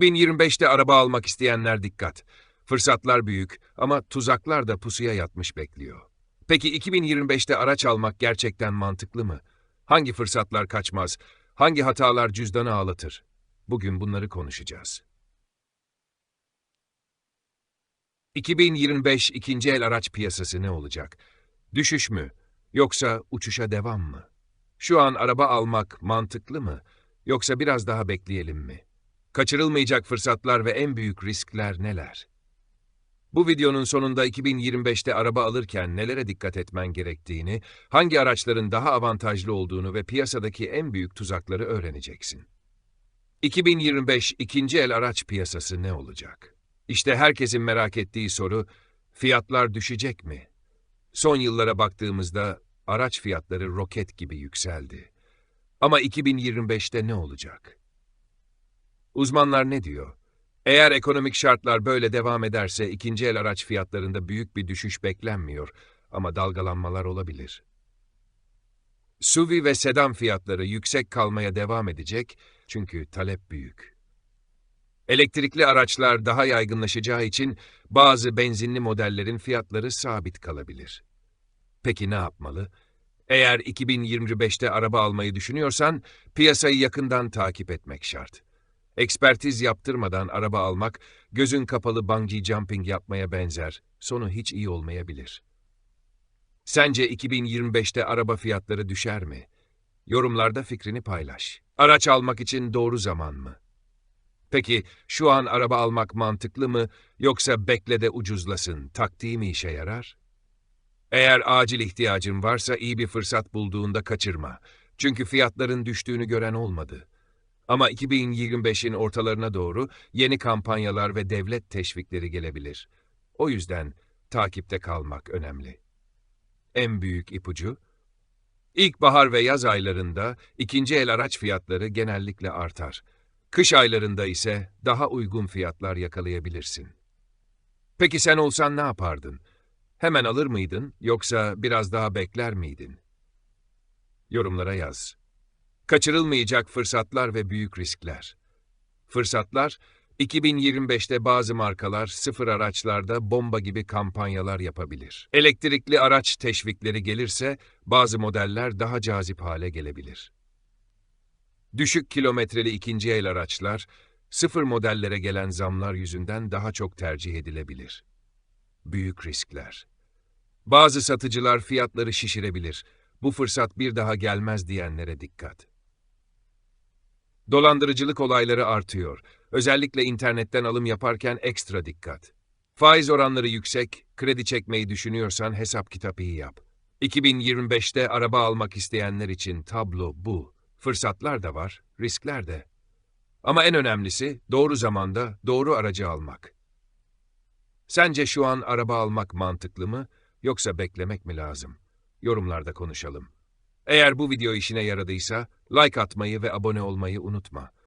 2025'te araba almak isteyenler dikkat. Fırsatlar büyük ama tuzaklar da pusuya yatmış bekliyor. Peki 2025'te araç almak gerçekten mantıklı mı? Hangi fırsatlar kaçmaz? Hangi hatalar cüzdanı ağlatır? Bugün bunları konuşacağız. 2025 ikinci el araç piyasası ne olacak? Düşüş mü? Yoksa uçuşa devam mı? Şu an araba almak mantıklı mı? Yoksa biraz daha bekleyelim mi? Kaçırılmayacak fırsatlar ve en büyük riskler neler? Bu videonun sonunda 2025'te araba alırken nelere dikkat etmen gerektiğini, hangi araçların daha avantajlı olduğunu ve piyasadaki en büyük tuzakları öğreneceksin. 2025 ikinci el araç piyasası ne olacak? İşte herkesin merak ettiği soru, fiyatlar düşecek mi? Son yıllara baktığımızda araç fiyatları roket gibi yükseldi. Ama 2025'te ne olacak? Uzmanlar ne diyor? Eğer ekonomik şartlar böyle devam ederse ikinci el araç fiyatlarında büyük bir düşüş beklenmiyor ama dalgalanmalar olabilir. SUV ve sedan fiyatları yüksek kalmaya devam edecek çünkü talep büyük. Elektrikli araçlar daha yaygınlaşacağı için bazı benzinli modellerin fiyatları sabit kalabilir. Peki ne yapmalı? Eğer 2025'te araba almayı düşünüyorsan piyasayı yakından takip etmek şart. Ekspertiz yaptırmadan araba almak, gözün kapalı bungee jumping yapmaya benzer. Sonu hiç iyi olmayabilir. Sence 2025'te araba fiyatları düşer mi? Yorumlarda fikrini paylaş. Araç almak için doğru zaman mı? Peki şu an araba almak mantıklı mı yoksa bekle de ucuzlasın taktiği mi işe yarar? Eğer acil ihtiyacın varsa iyi bir fırsat bulduğunda kaçırma. Çünkü fiyatların düştüğünü gören olmadı. Ama 2025'in ortalarına doğru yeni kampanyalar ve devlet teşvikleri gelebilir. O yüzden takipte kalmak önemli. En büyük ipucu, İlkbahar ve yaz aylarında ikinci el araç fiyatları genellikle artar. Kış aylarında ise daha uygun fiyatlar yakalayabilirsin. Peki sen olsan ne yapardın? Hemen alır mıydın yoksa biraz daha bekler miydin? Yorumlara yaz. Kaçırılmayacak fırsatlar ve büyük riskler. Fırsatlar, 2025'te bazı markalar sıfır araçlarda bomba gibi kampanyalar yapabilir. Elektrikli araç teşvikleri gelirse bazı modeller daha cazip hale gelebilir. Düşük kilometreli ikinci el araçlar, sıfır modellere gelen zamlar yüzünden daha çok tercih edilebilir. Büyük riskler. Bazı satıcılar fiyatları şişirebilir. Bu fırsat bir daha gelmez diyenlere dikkat. Dolandırıcılık olayları artıyor. Özellikle internetten alım yaparken ekstra dikkat. Faiz oranları yüksek, kredi çekmeyi düşünüyorsan hesap kitap iyi yap. 2025'te araba almak isteyenler için tablo bu. Fırsatlar da var, riskler de. Ama en önemlisi doğru zamanda doğru aracı almak. Sence şu an araba almak mantıklı mı yoksa beklemek mi lazım? Yorumlarda konuşalım. Eğer bu video işine yaradıysa like atmayı ve abone olmayı unutma.